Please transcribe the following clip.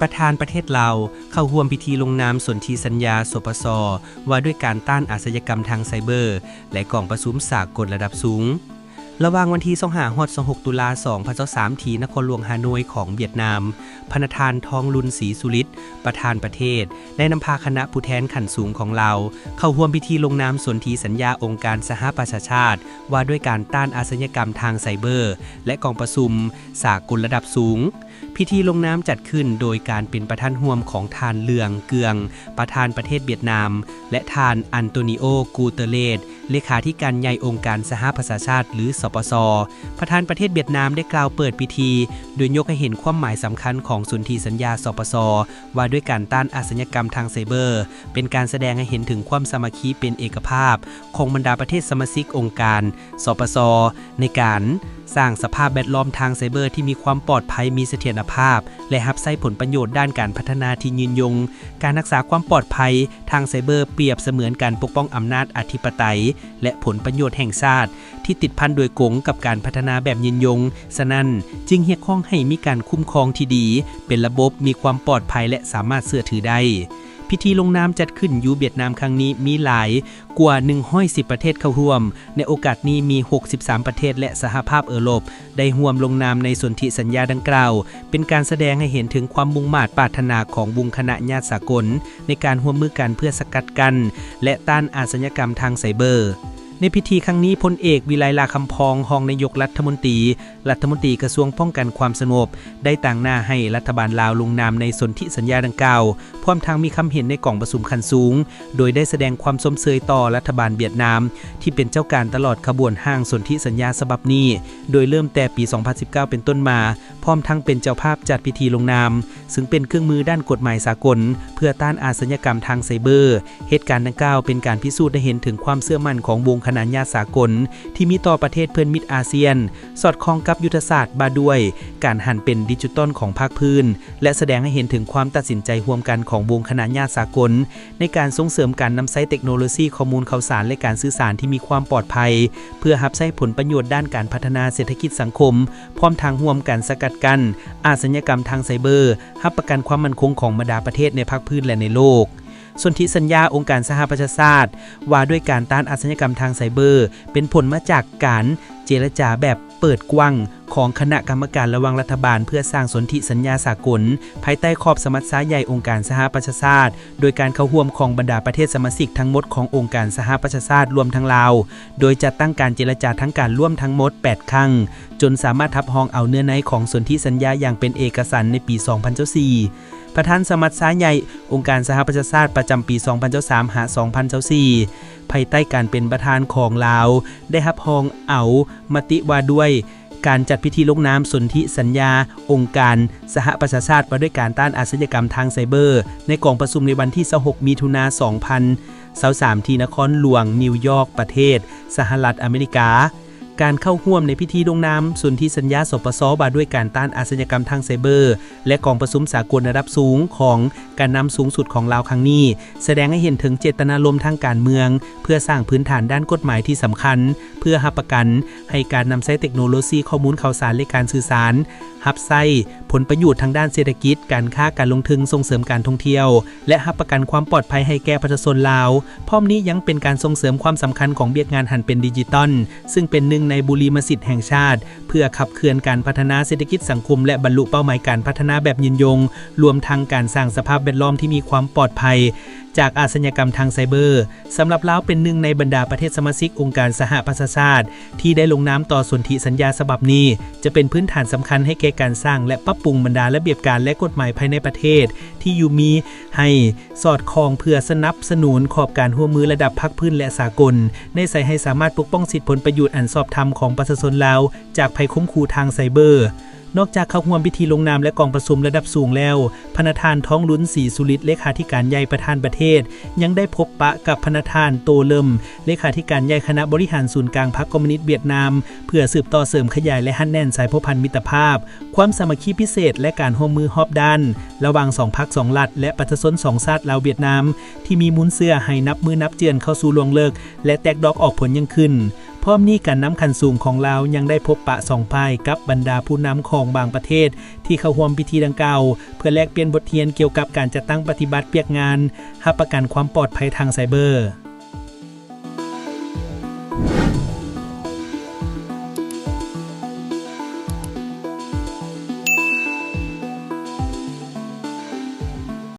ประธานประเทศลาวเข้าร่วมพิธีลงนามสนธิสัญญาสปสว่าด้วยการต้านอาชญากรรมทางไซเบอร์ และกองประสุมสากลระดับสูง ระหว่างวันที่25ฮอด26 ตุลา2023ที่นครหลวงฮานอยของเวียดนาม พนธานทองลุนศรีสุริตประธานประเทศ ได้นำพาคณะผู้แทนขันสูงของเรา เข้าร่วมพิธีลงนามสนธิสัญญาองค์การสหประชาชาติ ว่าด้วยการต้านอาชญากรรมทางไซเบอร์ และกองประชุม สากลระดับสูง พิธีลงน้ำจัดขึ้นโดยการเป็นประธานห่วมของทานเลืองเกือง ประธานประเทศเวียดนาม และทานอันโตนิโอกูเตเลสเลขาธิการใหญ่องค์การสหประชาชาติหรือสปส ประธานประเทศเวียดนามได้กล่าวเปิดพิธี โดยยกให้เห็นความหมายสำคัญของสุนทรีสัญญาสปส ว่าด้วยการต้านอาชญากรรมทางไซเบอร์ เป็นการแสดงให้เห็นถึงความสามัคคีเป็นเอกภาพ ของบรรดาประเทศสมาชิกองค์การ สปส ในการ สร้างสภาพแวดล้อมทางไซเบอร์ที่มีความปลอดภัยมีเสถียรภาพ และรับใช้ผลประโยชน์ด้านการพัฒนาที่ยืนยง การรักษาความปลอดภัยทางไซเบอร์เปรียบเสมือนการปกป้องอำนาจอธิปไตย และผลประโยชน์แห่งชาติ ที่ติดพันโดยกงกับการพัฒนาแบบยืนยง ฉะนั้นจึงเรียกร้องให้มีการคุ้มครองที่ดี เป็นระบบมีความปลอดภัยและสามารถเชื่อถือได้ พิธีลงนามจัดขึ้นอยู่เวียดนามครั้งนี้มีหลายกว่า 110 ประเทศเข้าร่วม ในโอกาสนี้มี 63 ประเทศและสหภาพเอโรปได้ห่วมลงนามในสนธิสัญญาดังกล่าว เป็นการแสดงให้เห็นถึงความมุ่งมา่ปรารถนาของบุงคณะญาติสากล ในการร่วมมือกันเพื่อสกัดกัน และต้านอาชญากรรมทางไซเบอร์ ในพิธีครั้งนี้พลเอกวิไลลาคำพองรองนายกรัฐมนตรี รัฐมนตรีกระทรวงป้องกันความสงบ ได้ต่างหน้าให้รัฐบาลลาวลงนามในสนธิสัญญาดังกล่าว พร้อมทางมีคำเห็นในกล่องประชุมคันสูง โดยได้แสดงความสมเสยต่อรัฐบาลเวียดนาม ที่เป็นเจ้าการตลอดขบวนห้างสนธิสัญญาฉบับนี้ โดยเริ่มแต่ปี 2019 เป็นต้นมา พร้อมทั้งเป็นเจ้าภาพจัดพิธีลงนาม ซึ่งเป็นเครื่องมือด้านกฎหมายสากล เพื่อต้านอาชญากรรมทางไซเบอร์ เหตุการณ์ดังกล่าวเป็นการพิสูจน์ได้เห็นถึงความเชื่อมั่นของวงคณะญาติสากล ที่มีต่อประเทศเพื่อนมิตรอาเซียน สอดคล้องกับยุทธศาสตร์บาด้วย การหันเป็นดิจิตอลของภาคพื้น และแสดงให้เห็นถึงความตัดสินใจร่วมกันของวงคณะญาติสากล ในการส่งเสริมการนำใช้เทคโนโลยีข้อมูลข่าวสารและการสื่อสารที่มีความปลอดภัย เพื่อรับใช้ผลประโยชน์ด้านการพัฒนาเศรษฐกิจสังคม พร้อมทางร่วมกันสกัดกันอาชญากรรมทางไซเบอร์รับประกันความมั่นคงของบรรดาประเทศในภาคพื้นและในโลก ส่วนที่สัญญาองค์การสหประชาชาติ ว่าด้วยการต้านอาชญากรรมทางไซเบอร์ เป็นผลมาจากการเจรจาแบบเปิดกว้าง ของคณะกรรมการระว่างรัฐบาล เพื่อสร้างสนธิสัญญาสากล ภายใต้ขอบสมัชชาใหญ่องค์การสหประชาชาติ โดยการเข้าร่วมของบรรดาประเทศสมาชิกทั้งหมดขององค์การสหประชาชาติรวมทั้งลาว โดยจัดตั้งการเจรจาทั้งการร่วมทั้งหมด 8 ครั้ง จนสามารถทับห้องเอาเนื้อในของสนธิสัญญาอย่างเป็นเอกสารในปี 2004ประธานสมัชชาใหญ่องค์การสหประชาชาติประจำปี 2023หา2024ภายใต้การเป็นประธานของลาว ได้รับรองเอา มติว่าด้วย การจัดพิธีลงนามสนธิสัญญา องค์การ สหประชาชาติว่าด้วยการต้านอาชญากรรมทางไซเบอร์ ในกองประชุมในวันที่ 26มีถุนา 2023 ที่นครหลวงนิวยอร์กประเทศ สหรัฐอเมริกา การเข้าร่วมในพิธีลงนามสนธิสัญญาสปสบาด้วยการต้านอาชญากรรมทางไซเบอร์ และกองประชุมสากลระดับสูงของการนำสูงสุดของลาวครั้งนี้ แสดงให้เห็นถึงเจตนารมณ์ทางการเมือง เพื่อสร้างพื้นฐานด้านกฎหมายที่สำคัญ เพื่อรับประกัน ให้การนำใช้เทคโนโลยีข้อมูลข่าวสารและการสื่อสารรับใช้ผลประโยชน์ทางด้านเศรษฐกิจ การค้าการลงทุนส่งเสริมการท่องเที่ยว และรับประกันความปลอดภัยให้แก่ประชาชนลาว พร้อมนี้ยังเป็นการส่งเสริมความสำคัญของเบียกงานหันเป็นดิจิตอลซึ่งเป็นหนึ่งในบุรีมสิทธิ์แห่งชาติ เพื่อขับเคลื่อนการพัฒนาเศรษฐกิจสังคม และบรรลุเป้าหมายการพัฒนาแบบยืนยง รวมทั้งการสร้างสภาพแวดล้อมที่มีความปลอดภัย จากอาชญากรรมทางไซเบอร์สำหรับลาวเป็นหนึ่งในบรรดาประเทศสมาชิกองค์การสหประชาชาติ ที่ได้ลงนามต่อสนธิสัญญาฉบับนี้ จะเป็นพื้นฐานสำคัญให้แก่การสร้าง และปรับปรุงบรรดาระเบียบการและกฎหมายภายในประเทศ ที่อยู่มีให้สอดคล้องเพื่อสนับสนุนขอบการร่วมมือระดับภาคพื้นและสากล ในใส่ให้สามารถปกป้องสิทธิผลประโยชน์อันสอบธรรมของประชาชนลาวจากภัยคุ้มคูทางไซเบอร์ นอกจากเข้าร่วมพิธีลงนามและกองประชุมระดับสูงแล้ว พนธานท้องลุ้นสีสุริตเลขาธิการใหญ่ประธานประเทศ ยังได้พบปะกับพนธานโตเลิมเลขาธิการใหญ่คณะบริหารศูนย์กลางพรรคคอมมิวนิสต์เวียดนาม เพื่อสืบต่อเสริมขยายและหั่นแน่นสายพพันธุ์มิตรภาพ ความสามัคคีพิเศษ และการร่วมมือฮอบด้าน ระหว่างสองพรรคสองรัฐและประชาชนสองชาติลาวเวียดนาม ที่มีมูลเสื้อให้นับมือนับเจือนเข้าสู่ลวงเลิก และแตกดอกออกผลยังขึ้น พร้อมนี้การน้ำขันสูงของเรายังได้พบปะสองภายกับบรรดาผู้นำของบางประเทศ ที่เข้าร่วมพิธีดังกล่าวเพื่อแลกเปลี่ยนบทเรียนเกี่ยวกับการจัดตั้งปฏิบัติเปียกงานรับประกันความปลอดภัยทางไซเบอร์